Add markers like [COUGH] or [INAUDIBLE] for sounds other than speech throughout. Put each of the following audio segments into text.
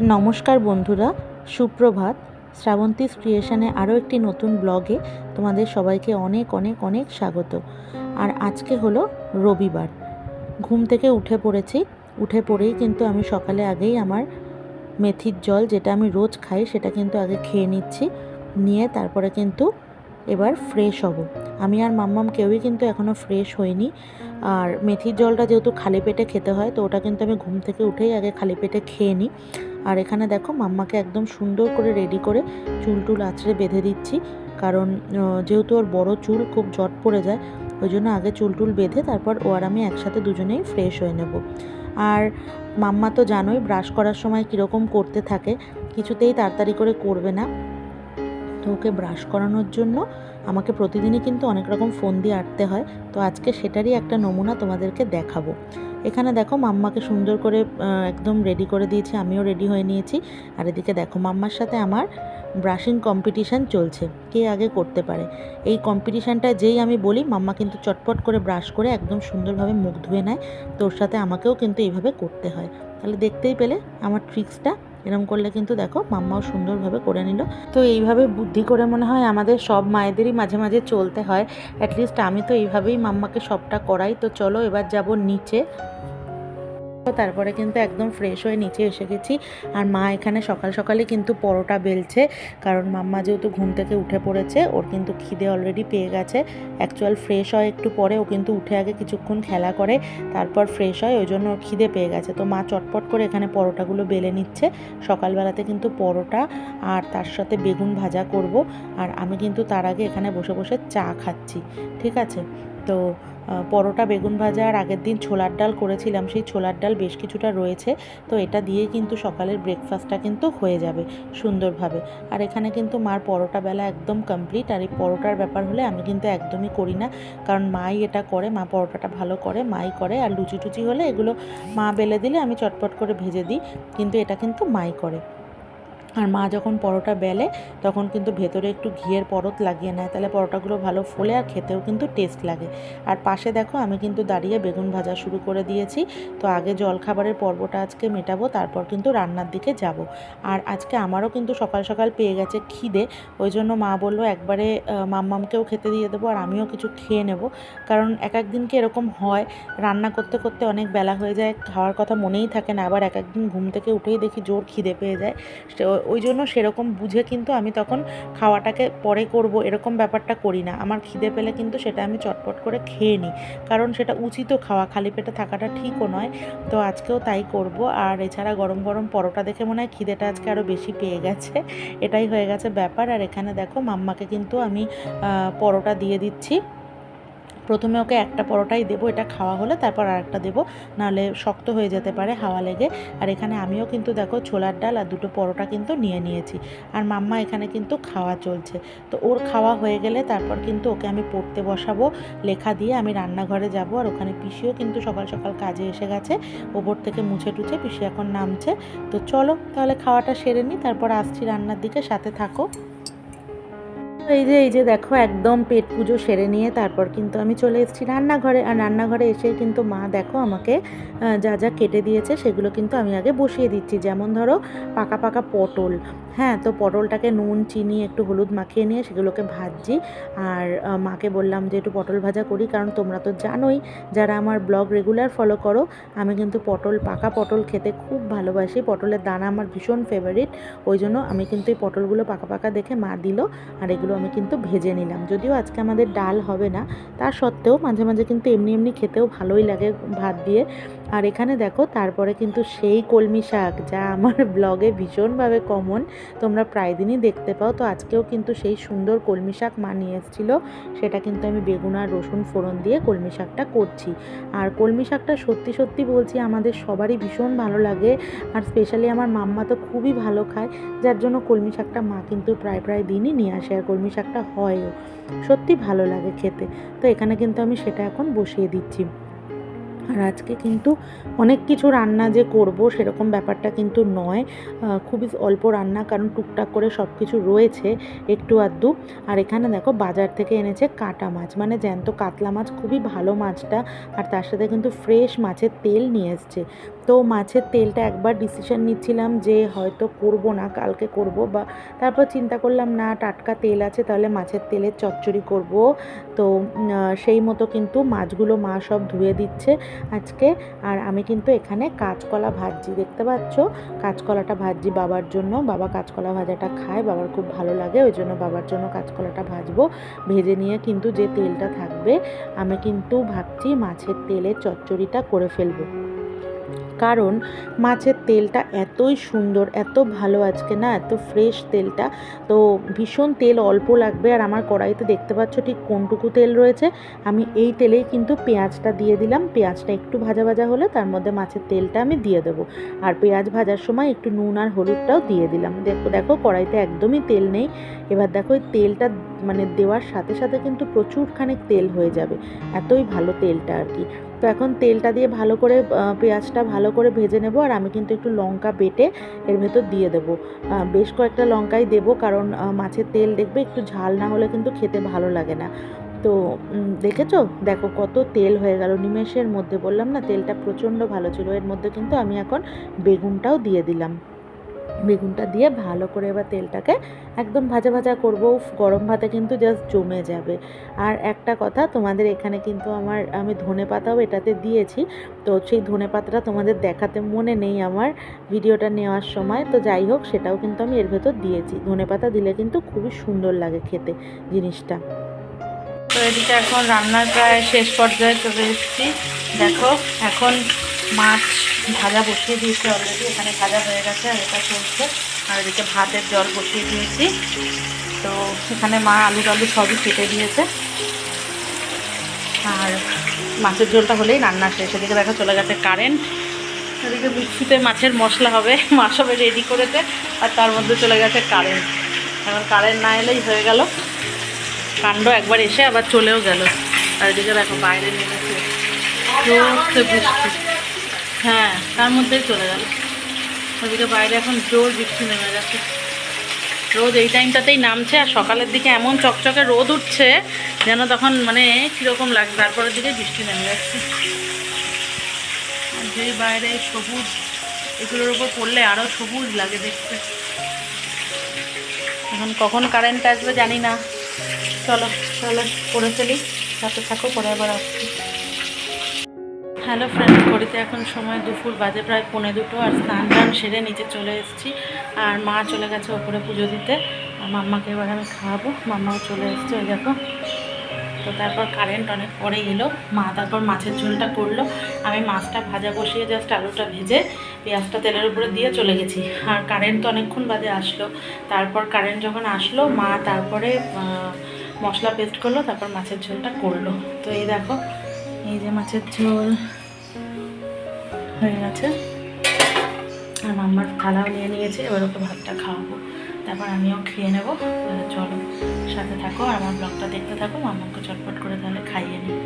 নমস্কার বন্ধুরা, সুপ্রভাত। শ্রাবন্তী ক্রিয়েশনে আরও একটি নতুন ব্লগে তোমাদের সবাইকে অনেক অনেক অনেক স্বাগত। আর আজকে হলো রবিবার। ঘুম থেকে উঠে পড়েছি। উঠে পড়েই কিন্তু আমি সকালে আগেই আমার মেথির জল যেটা আমি রোজ খাই সেটা কিন্তু আগে খেয়ে নিচ্ছি। নিয়ে তারপরে কিন্তু এবার ফ্রেশ হব। আমি আর মাম্মাম কেউই কিন্তু এখনও ফ্রেশ হইনি। আর মেথির জলটা যেহেতু খালি পেটে খেতে হয়, তো ওটা কিন্তু আমি ঘুম থেকে উঠেই আগে খালি পেটে খেয়ে নিই। আর এখানে দেখো মাম্মাকে একদম সুন্দর করে রেডি করে চুল টুল আঁচড়ে বেঁধে দিচ্ছি। কারণ যেহেতু ওর বড় চুল খুব জট পড়ে যায়, ওই জন্য আগে চুল টুল বেঁধে তারপর ও আর আমি একসাথে দুজনেই ফ্রেশ হয়ে নেব। আর মাম্মা তো জানোই ব্রাশ করার সময় কীরকম করতে থাকে, কিছুতেই তাড়াতাড়ি করে করবে না। তো ওকে ব্রাশ করানোর জন্য আমাকে প্রতিদিনই কিন্তু অনেক রকম ফোন দিয়ে আটতে হয়। তো আজকে সেটারই একটা নমুনা তোমাদেরকে দেখাবো। এখানে দেখো মাম্মাকে সুন্দর করে একদম রেডি করে দিয়েছি, আমিও রেডি হয়ে নিয়েছি। আর এদিকে দেখো মাম্মার সাথে আমার ব্রাশিং কম্পিটিশান চলছে, কে আগে করতে পারে। এই কম্পিটিশানটা যেই আমি বলি, মাম্মা কিন্তু চটপট করে ব্রাশ করে একদম সুন্দরভাবে মুখ ধুয়ে নেয়, তোর সাথে আমাকেও কিন্তু এইভাবে করতে হয়। তাহলে দেখতেই পেলে আমার ট্রিক্সটা এরম করলে কিন্তু দেখো মাম্মাও সুন্দরভাবে করে নিল। তো এইভাবে বুদ্ধি করে মনে হয় আমাদের সব মায়েদেরই মাঝে মাঝে চলতে হয়। অ্যাটলিস্ট আমি তো এইভাবেই মাম্মাকে সবটা করাই। তো চলো এবার যাব নিচে। তারপরে কিন্তু একদম ফ্রেশ হয়ে নিচে এসে গেছি। আর মা এখানে সকাল সকালে কিন্তু পরোটা বেলছে। কারণ মাম্মা যেহেতু ঘুম থেকে উঠে পড়েছে, ওর কিন্তু খিদে অলরেডি পেয়ে গেছে। অ্যাকচুয়াল ফ্রেশ হয় একটু পরে, ও কিন্তু উঠে আগে কিছুক্ষণ খেলা করে, তারপর ফ্রেশ হয়, ওই জন্য ওর খিদে পেয়ে গেছে। তো মা চটপট করে এখানে পরোটাগুলো বেলে নিচ্ছে। সকালবেলাতে কিন্তু পরোটা আর তার সাথে বেগুন ভাজা করব। আর আমি কিন্তু তার আগে এখানে বসে বসে চা খাচ্ছি। ঠিক আছে? তো পরোটা, বেগুন ভাজা আর আগের দিন ছোলার ডাল করেছিলাম। সেই ছোলার ডাল বেশ কিছুটা রয়েছে। তো এটা দিয়েই কিন্তু সকালের ব্রেকফাস্টটা কিন্তু হয়ে যাবে সুন্দরভাবে। আর এখানে কিন্তু মার পরোটা বেলা একদম কমপ্লিট আর এই পরোটার ব্যাপার হলে আমি কিন্তু একদমই করি না। কারণ মাই এটা করে, মা পরোটাটা ভালো করে, মাই করে। আর লুচি টুচি হলে এগুলো মা বেলে দিলে আমি চটপট করে ভেজে দিই। কিন্তু এটা কিন্তু মাই করে। আর মা যখন পরোটা বেলে, তখন কিন্তু ভেতরে একটু ঘিয়ের পরত লাগিয়ে নেয়। তাহলে পরোটাগুলো ভালো ফোলে আর খেতেও কিন্তু টেস্ট লাগে। আর পাশে দেখো, আমি কিন্তু দাঁড়িয়ে বেগুন ভাজা শুরু করে দিয়েছি। তো আগে জলখাবারের পর্বটা আজকে মেটাবো, তারপর কিন্তু রান্নার দিকে যাব। আর আজকে আমারও কিন্তু সকাল সকাল পেয়ে গেছে খিদে। ওই জন্য মা বলল, একবারে মাম্মামকেও খেতে দিয়ে দেবো আর আমিও কিছু খেয়ে নেব। কারণ এক এক দিনকে এরকম হয়। রান্না করতে করতে অনেক বেলা হয়ে যায়। খাওয়ার কথা মনেই থাকে না। আবার এক একদিন ঘুম থেকে উঠেই দেখি জোর খিদে পেয়ে যায়। ওই জন্য সেরকম বুঝে কিন্তু আমি তখন খাওয়াটাকে পরে করব, এরকম ব্যাপারটা করি না। আমার খিদে পেলে কিন্তু সেটা আমি চটপট করে খেয়ে নিই। কারণ সেটা উচিত খাওয়া, খালি পেটে থাকাটা ঠিকও নয়। তো আজকেও তাই করব। আর এছাড়া গরম গরম পরোটা দেখে মনে হয় খিদেটা আজকে আরও বেশি পেয়ে গেছে। এটাই হয়ে গেছে ব্যাপার। আর এখানে দেখো মাম্মাকে কিন্তু আমি পরোটা দিয়ে দিচ্ছি। প্রথমে ওকে একটা পরোটাই দেবো, এটা খাওয়া হলে তারপর আরেকটা দেবো, নাহলে শক্ত হয়ে যেতে পারে হাওয়া লেগে। আর এখানে আমিও কিন্তু দেখো ছোলার ডাল আর দুটো পরোটা কিন্তু নিয়ে নিয়েছি। আর মাম্মা এখানে কিন্তু খাওয়া চলছে। তো ওর খাওয়া হয়ে গেলে তারপর কিন্তু ওকে আমি পড়তে বসাবো, লেখা দিয়ে আমি রান্নাঘরে যাব। আর ওখানে পিসিও কিন্তু সকাল সকাল কাজে এসে গেছে, ওপর থেকে মুছে টুছে পিসি এখন নামছে। তো চলো তাহলে খাওয়াটা সেরে নিই, তারপর আসছি রান্নার দিকে, সাথে থাকো। এই যে এই যে দেখো, একদম পেট পুজো সেরে নিয়ে তারপর কিন্তু আমি চলে এসেছি রান্নাঘরে। আর রান্নাঘরে এসে কিন্তু মা দেখো আমাকে যা যা কেটে দিয়েছে সেগুলো কিন্তু আমি আগে বসিয়ে দিচ্ছি। যেমন ধরো, পাকা পাকা পটল হ্যাঁ তো পটলটাকে নুন, চিনি, একটু হলুদ মাখিয়ে নিয়ে সেগুলোকে ভাজছি। আর মাকে বললাম যে একটু পটল ভাজা করি, কারণ তোমরা তো জানোই যারা আমার ব্লগ রেগুলার ফলো করো, আমি কিন্তু পটল, পাকা পটল খেতে খুব ভালোবাসি। পটলের দানা আমার ভীষণ ফেভারিট ওই জন্য আমি কিন্তু এই পটলগুলো পাকা পাকা দেখে মা দিল, আর এগুলো আমি কিন্তু ভেজে নিলাম। যদিও আজকে আমাদের ডাল হবে না তা সত্ত্বেও মাঝে মাঝে কিন্তু এমনি এমনি খেতেও ভালোই লাগে ভাত দিয়ে। আর এখানে দেখো, তারপরে কিন্তু সেই কলমি শাক, যা আমার [LAUGHS] ব্লগে ভীষণভাবে কমন তোমরা প্রায় দিনই দেখতে পাও। তো আজকেও কিন্তু সেই সুন্দর কলমি শাক মা নিয়ে এসেছিল। সেটা কিন্তু আমি বেগুন আর রসুন ফোড়ন দিয়ে কলমি শাকটা করছি। আর কলমি শাকটা সত্যি সত্যি বলছি, আমাদের সবারই ভীষণ ভালো লাগে। আর স্পেশালি আমার মাম্মা তো খুবই ভালো খায়, যার জন্য কলমি শাকটা মা কিন্তু প্রায় প্রায় দিনই নিয়ে আসে আর কলমি শাকটা হয়ও। সত্যি ভালো লাগে খেতে। তো এখানে কিন্তু আমি সেটা এখন বসিয়ে দিচ্ছি। আর আজকে কিন্তু অনেক কিছু রান্না যে করব সেরকম ব্যাপারটা কিন্তু নয়। খুবই অল্প রান্না কারণ টুকটাক করে সব কিছু রয়েছে একটু আধটু। আর এখানে দেখো বাজার থেকে এনেছে কাটা মাছ। মানে জ্যান্ত কাতলা মাছ, খুবই ভালো মাছটা। আর তার সাথে কিন্তু ফ্রেশ মাছের তেল নিয়ে এসছে। তো মাছের তেলটা একবার ডিসিশন নিচ্ছিলাম যে হয়তো করব না, কালকে করব বা তারপর চিন্তা করলাম, না, টাটকা তেল আছে, তাহলে মাছের তেলের চচ্চড়ি করব। তো সেই মতো কিন্তু মাছগুলো মা সব ধুয়ে দিচ্ছে আজকে। আর আমি কিন্তু এখানে কাঁচকলা ভাজছি দেখতে পাচ্ছ? কাঁচকলাটা ভাজি বাবার জন্য। বাবা কাঁচকলা ভাজাটা খায়, বাবার খুব ভালো লাগে, ওই জন্য বাবার জন্য কাঁচকলাটা ভাজবো। ভেজে নিয়ে কিন্তু যে তেলটা থাকবে, আমি কিন্তু ভাবছি মাছের তেলের চচ্চড়িটা করে ফেলব। কারণ মাছের তেলটা এতই সুন্দর, এত ভালো আজকে না, এত ফ্রেশ তেলটা। তো ভীষণ তেল অল্প লাগবে আর আমার কড়াইতে দেখতে পাচ্ছ ঠিক কোনটুকু তেল রয়েছে। আমি এই তেলেই কিন্তু পেঁয়াজটা দিয়ে দিলাম। পেঁয়াজটা একটু ভাজা ভাজা হলে তার মধ্যে মাছের তেলটা আমি দিয়ে দেবো। আর পেঁয়াজ ভাজার সময় একটু নুন আর হলুদটাও দিয়ে দিলাম। দেখো দেখো, কড়াইতে একদমই তেল নেই। এবার দেখো তেলটা মানে দেওয়ার সাথে সাথে কিন্তু প্রচুর খানিক তেল হয়ে যাবে। এতই ভালো তেলটা আর কি। তো এখন তেলটা দিয়ে ভালো করে পেঁয়াজটা ভালো করে ভেজে নেব আর আমি কিন্তু একটু লঙ্কা বেটে এর ভেতর দিয়ে দেব। বেশ কয়েকটা লঙ্কাই দেব কারণ মাছের তেল দেখবে একটু ঝাল না হলে কিন্তু খেতে ভালো লাগে না। তো দেখেছ? দেখো কত তেল হয়ে গেল। নিমেষের মধ্যে বললাম না, তেলটা প্রচণ্ড ভালো ছিল। এর মধ্যে কিন্তু আমি এখন বেগুনটাও দিয়ে দিলাম। বেগুনটা দিয়ে ভালো করে এবার তেলটাকে একদম ভাজা ভাজা করব। গরম ভাতে কিন্তু জাস্ট জমে যাবে। আর একটা কথা, তোমাদের এখানে কিন্তু আমার, আমি ধনে পাতাও এটাতে দিয়েছি। তো সেই ধনে পাতাটা তোমাদের দেখাতে মনে নেই আমার ভিডিওটা নেওয়ার সময়। তো যাই হোক, সেটাও কিন্তু আমি এর ভেতর দিয়েছি। ধনে পাতা দিলে কিন্তু খুবই সুন্দর লাগে খেতে জিনিসটা। তো এদিকে এখন রান্নার প্রায় শেষ পর্যায়ে চলে এসেছি। দেখো, এখন মাছ ভাজা বসিয়ে দিয়েছি অলরেডি এখানে ভাজা হয়ে গেছে আর এটা চলছে। আর এদিকে ভাতের জল বসিয়ে দিয়েছি। তো এখানে মা আলু টালু সবই কেটে দিয়েছে। আর মাছের ঝোলটা হলেই রান্না শেষ। এদিকে দেখা চলে গেছে কারেন্ট এদিকে মিক্সিতে মাছের মশলা হবে। [LAUGHS] মা সবে রেডি করেছে। আর তার মধ্যে চলে গেছে কারেন্ট এখন কারেন্ট না এলেই হয়ে গেল। কাণ্ড একবার এসে আবার চলেও গেল। আর এদিকে দেখো বাইরে নেমেছে বৃষ্টি হ্যাঁ তার মধ্যেই চলে গেল। ওদিকে বাইরে এখন জোর বৃষ্টি নেমে গেছে। রোদ এই টাইমটাতেই নামছে আর সকালের দিকে এমন চকচকে রোদ উঠছে যেন তখন মানে কীরকম লাগছে। তারপরের দিকে বৃষ্টি নেমে যাচ্ছে যেই বাইরে সবুজ, এগুলোর উপর পড়লে আরও সবুজ লাগে দেখতে। এখন কখন কারেন্ট আসবে জানি না। চলো, তাহলে করে ফেলি। সাথে থাকো, পরে আবার আসছি। হ্যালো ফ্রেন্ড ঘড়িতে এখন সময় দুপুর বাজে প্রায় পৌনে দুটো আর স্নান টান সেরে নিচে চলে এসেছি। আর মা চলে গেছে ওপরে পুজো দিতে। আর মাম্মাকে এবার আমি খাওয়াবো। মাম্মাও চলে এসছে, ওই দেখো। তো তারপর কারেন্ট অনেক পরে এলো। মা তারপর মাছের ঝোলটা করল। আমি মাছটা ভাজা বসিয়ে জাস্ট আলুটা ভেজে পেঁয়াজটা তেলের উপরে দিয়ে চলে গেছি। আর কারেন্ট তো অনেকক্ষণ বাদে আসলো। তারপর কারেন্ট যখন আসলো, মা তারপরে মশলা পেস্ট করল, তারপর মাছের ঝোলটা করল। তো এই দেখো এই যে মাছের ঝোল হয়ে গেছে। আর মাম্মার থালাও নিয়ে নিয়েছে, এবার ওকে ভাতটা খাওয়াবো। তারপর আমিও খেয়ে নেব। চলো, সাথে থাকো আর আমার ব্লগটা দেখতে থাকো, মাম্মাকে চটপট করে তাহলে খাইয়ে নিই।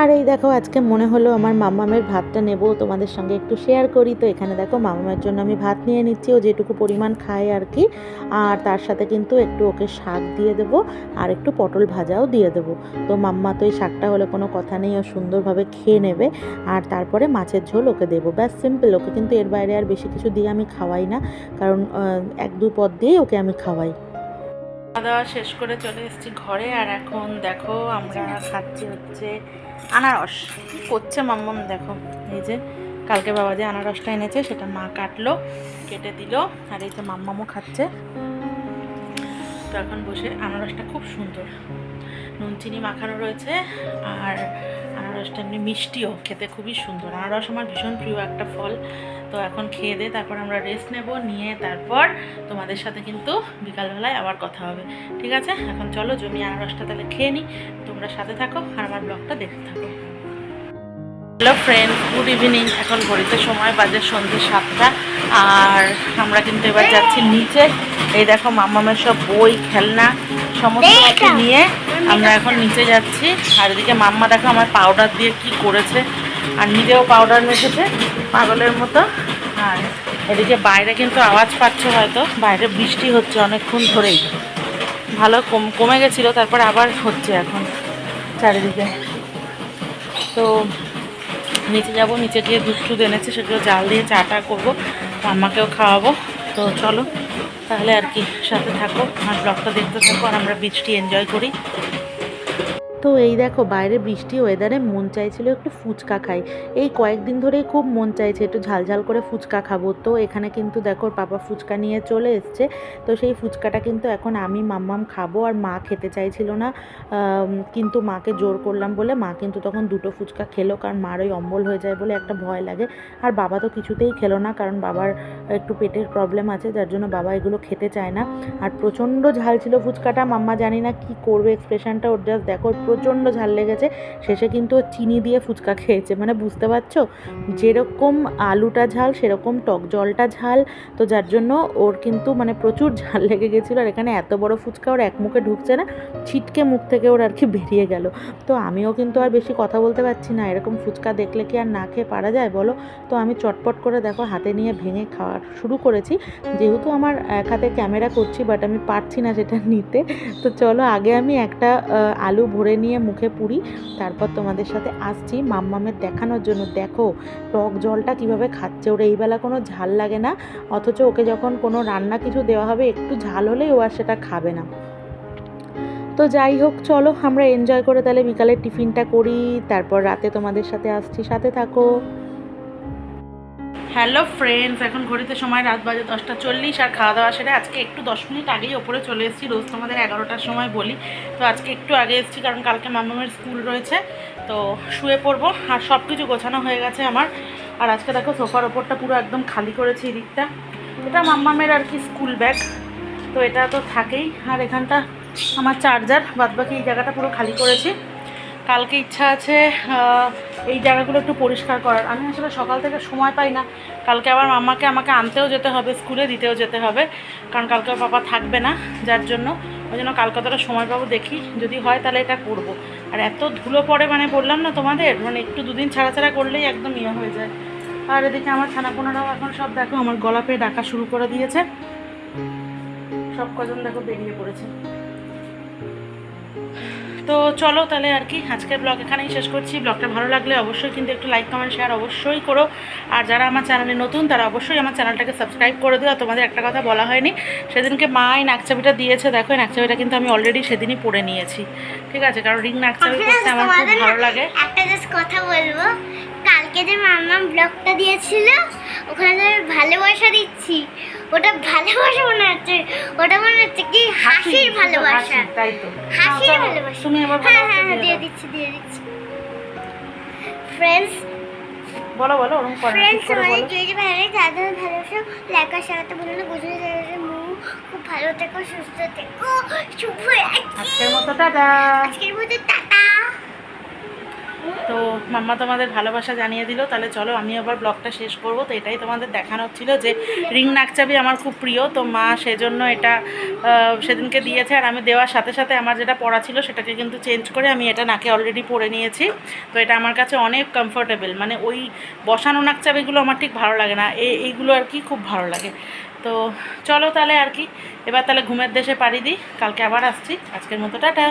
আর এই দেখো, আজকে মনে হলো আমার মামামের ভাতটা নেব, তোমাদের সঙ্গে একটু শেয়ার করি। তো এখানে দেখো, মামামের জন্য আমি ভাত নিয়ে নিচ্ছি, ও যেটুকু পরিমাণ খায় আর কি। আর তার সাথে কিন্তু একটু ওকে শাক দিয়ে দেবো, আর একটু পটল ভাজাও দিয়ে দেবো। তো মাম্মা তো এই শাকটা হলে কোনো কথা নেই, ও সুন্দরভাবে খেয়ে নেবে। আর তারপরে মাছের ঝোল ওকে দেবো। ব্যাস সিম্পল ওকে কিন্তু এর বাইরে আর বেশি কিছু দিয়ে আমি খাওয়াই না। কারণ এক দু পদ দিয়েই ওকে আমি খাওয়াই। খাওয়া দাওয়া শেষ করে চলে এসেছি ঘরে, আর এখন দেখো আমরা খাচ্ছি হচ্ছে আনারস। কি করছে মাম্মাম দেখো? এই যে কালকে বাবা যে আনারসটা এনেছে, সেটা মা কাটলো, কেটে দিল, আর এই যে মাম্মামও খাচ্ছে। তো এখন বসে আনারসটা খুব সুন্দর। নুন, চিনি মাখানো রয়েছে, আর আনারসটা এমনি মিষ্টিও, খেতে খুবই সুন্দর। আনারস আমার ভীষণ প্রিয় একটা ফল। তো এখন খেয়ে দে তারপর আমরা রেস্ট নেব নিয়ে তারপর তোমাদের সাথে কিন্তু বিকালবেলায় আবার কথা হবে। ঠিক আছে? এখন চলো জমি আনারসটা তাহলে খেয়ে নিই তোমরা সাথে থাকো আর আমার ব্লগটা দেখতে থাকো। হ্যালো ফ্রেন্ড গুড ইভিনিং এখন ঘড়িতে সময় বাজে সন্ধ্যে সাতটা আর আমরা কিন্তু এবার যাচ্ছি নিচে। এই দেখো মামামের সব বই খেলনা সমস্ত কিছু নিয়ে আমরা এখন নিচে যাচ্ছি। আর এদিকে মাম্মা দেখো আমার পাউডার দিয়ে কি করেছে। আর নিজেও পাউডার মেখেছে, পাগলের মতো। আর এদিকে বাইরে কিন্তু আওয়াজ পাচ্ছ হয়তো, বাইরে বৃষ্টি হচ্ছে অনেকক্ষণ ধরেই। ভালো কম, কমে গেছিল, তারপর আবার হচ্ছে এখন চারিদিকে। তো নিচে যাব, নিচে গিয়ে দুধ টুধ এনেছে, সেগুলো জাল দিয়ে চাটা করব আমাকেও খাওয়াবো। তো চলো, তাহলে আর কি, সাথে থাকো, আর ব্লগটা দেখতে থাকো, আর আমরা বৃষ্টি এনজয় করি। তো এই দেখো, বাইরে বৃষ্টি ওয়েদারে মন চাইছিল একটু ফুচকা খাই। এই কয়েকদিন ধরেই খুব মন চাইছে একটু ঝালঝাল করে ফুচকা খাব। তো এখানে কিন্তু দেখো পাপা ফুচকা নিয়ে চলে এসছে। তো সেই ফুচকাটা কিন্তু এখন আমি মাম্মাম খাব আর মা খেতে চাইছিল না। কিন্তু মাকে জোর করলাম বলে মা কিন্তু তখন দুটো ফুচকা খেলো, কারণ মার ওই অম্বল হয়ে যায় বলে একটা ভয় লাগে। আর বাবা তো কিছুতেই খেলো না, কারণ বাবার একটু পেটের প্রবলেম আছে, যার জন্য বাবা এগুলো খেতে চায় না। আর প্রচণ্ড ঝাল ছিল ফুচকাটা, মাম্মা জানি না কি করবে এক্সপ্রেশনটা ওর জাস্ট দেখো প্রচণ্ড ঝাল লেগেছে। শেষে কিন্তু ও চিনি দিয়ে ফুচকা খেয়েছে। মানে বুঝতে পারছ? যেরকম আলুটা ঝাল, সেরকম টক জলটা ঝাল। তো যার জন্য ওর কিন্তু মানে প্রচুর ঝাল লেগে গেছিল। আর এখানে এত বড় ফুচকা ওর এক মুখে ঢুকছে না, ছিটকে মুখ থেকে ওর আর কি বেরিয়ে গেল। তো আমিও কিন্তু আর বেশি কথা বলতে পারছি না। এরকম ফুচকা দেখলে কি আর না খেয়ে পারা যায় বলো? তো আমি চটপট করে দেখো হাতে নিয়ে ভেঙে খাওয়া শুরু করেছি। যেহেতু আমার এক হাতে ক্যামেরা করছি বাট আমি পারছি না সেটা নিতে। তো চলো আগে আমি একটা আলু ভরে নিয়ে মুখে পুরি। তারপর তোমাদের সাথে আসছি মাম্মামের দেখানোর জন্য। দেখো, টক জলটা কীভাবে খাচ্ছে? ওর এইবেলা কোনো ঝাল লাগে না। অথচ ওকে যখন কোনো রান্না কিছু দেওয়া হবে, একটু ঝাল হলেই ও আর সেটা খাবে না। তো যাই হোক, চলো আমরা এনজয় করে তাহলে বিকালের টিফিনটা করি। তারপর রাতে তোমাদের সাথে আসছি। সাথে থাকো। হ্যালো ফ্রেন্ডস, এখন ঘড়িতে সময় রাত বাজে দশটা চল্লিশ আর খাওয়া দাওয়া সেরে আজকে একটু দশ মিনিট আগেই ওপরে চলে এসেছি। রোজ তোমাদের এগারোটার সময় বলি। তো আজকে একটু আগে এসেছি কারণ কালকে মামামের স্কুল রয়েছে। তো শুয়ে পড়ব আর সব কিছু গোছানো হয়ে গেছে আমার। আর আজকে দেখো সোফার ওপরটা পুরো একদম খালি করেছি এই দিকটা এটা মাম্মামের আর কি স্কুল ব্যাগ। তো এটা তো থাকেই। আর এখানটা আমার চার্জার, বাদবাকি এই জায়গাটা পুরো খালি করেছি। কালকে ইচ্ছা আছে এই জায়গাগুলো একটু পরিষ্কার করার। আমি আসলে সকাল থেকে সময় পাই না। কালকে আবার মামাকে আমাকে আনতেও যেতে হবে, স্কুলে দিতেও যেতে হবে। কারণ কালকে বাবা থাকবে না, যার জন্য। ওই জন্য কালকে অতটা সময় পাবো, দেখি যদি হয় তাহলে এটা করব। আর এত ধুলো পড়ে মানে বললাম না তোমাদের মানে একটু দুদিন ছাড়া ছাড়া করলেই একদম ইয়ে হয়ে যায়। আর এদিকে আমার ছানাপোনারাও এখন সব দেখো, আমার গলা পেয়ে ডাকা শুরু করে দিয়েছে। সব কজন দেখো বেরিয়ে পড়েছে। তো চলো তাহলে আর কি আজকের ব্লগ এখানেই শেষ করছি। ব্লগটা ভালো লাগলে অবশ্যই কিন্তু একটু লাইক কমেন্ট শেয়ার অবশ্যই করো। আর যারা আমার চ্যানেলে নতুন তারা অবশ্যই আমার চ্যানেলটাকে সাবস্ক্রাইব করে দিও। তোমাদের একটা কথা বলা হয়নি সেদিনকে মা এই নাকচাবিটা দিয়েছে দেখো এই নাকচাবিটা কিন্তু আমি অলরেডি সেদিনই পরে নিয়েছি। ঠিক আছে কারণ রিং নাকচাবি করতে আমার খুব ভালো লাগে। একটা জাস্ট কথা বলব। কালকে যে মাম্মা ব্লগটা দিয়েছিল ওখানে ভালোবাসা দিচ্ছি। ওটা ভালোবাসা মনে হচ্ছে। ওটা মনে হচ্ছে কি? হাসির ভালোবাসা। তাই তো। হাসির ভালোবাসা। তুমি এবার হ্যাঁ হ্যাঁ হ্যাঁ দিয়ে দিচ্ছি দিয়ে দিচ্ছি। ফ্রেন্ডস বলো বলো ওরকম করে ফ্রেন্ডস করে আমাদের বলো। যে যে ভালো তাদের ভালোবাসা লেখা সারাতে বলে না গুজরে যাবে মু খুব ভালো থেকো সুস্থ থেকো শুভ আজকের মতো টাটা। আজকের মতো টাটা। তো মাম্মা তোমাদের ভালোবাসা জানিয়ে দিল, তাহলে চলো আমি আবার ব্লগটা শেষ করব। তো এটাই তোমাদের দেখানোর ছিল যে রিং নাকচাবি আমার খুব প্রিয়, তো মা সেজন্য এটা সেদিনকে দিয়েছে। আর আমি দেওয়ার সাথে সাথে আমার যেটা পড়া ছিল সেটাকে কিন্তু চেঞ্জ করে আমি এটা নাকে অলরেডি পরে নিয়েছি। তো এটা আমার কাছে অনেক কমফোর্টেবল মানে ওই বসানো নাকচাবিগুলো আমার ঠিক ভালো লাগে না এই এইগুলো আর কি খুব ভালো লাগে। তো চলো তাহলে আর কি, এবার তাহলে ঘুমের দেশে পাড়ি দিই, কালকে আবার আসছি। আজকের মতো টাটা।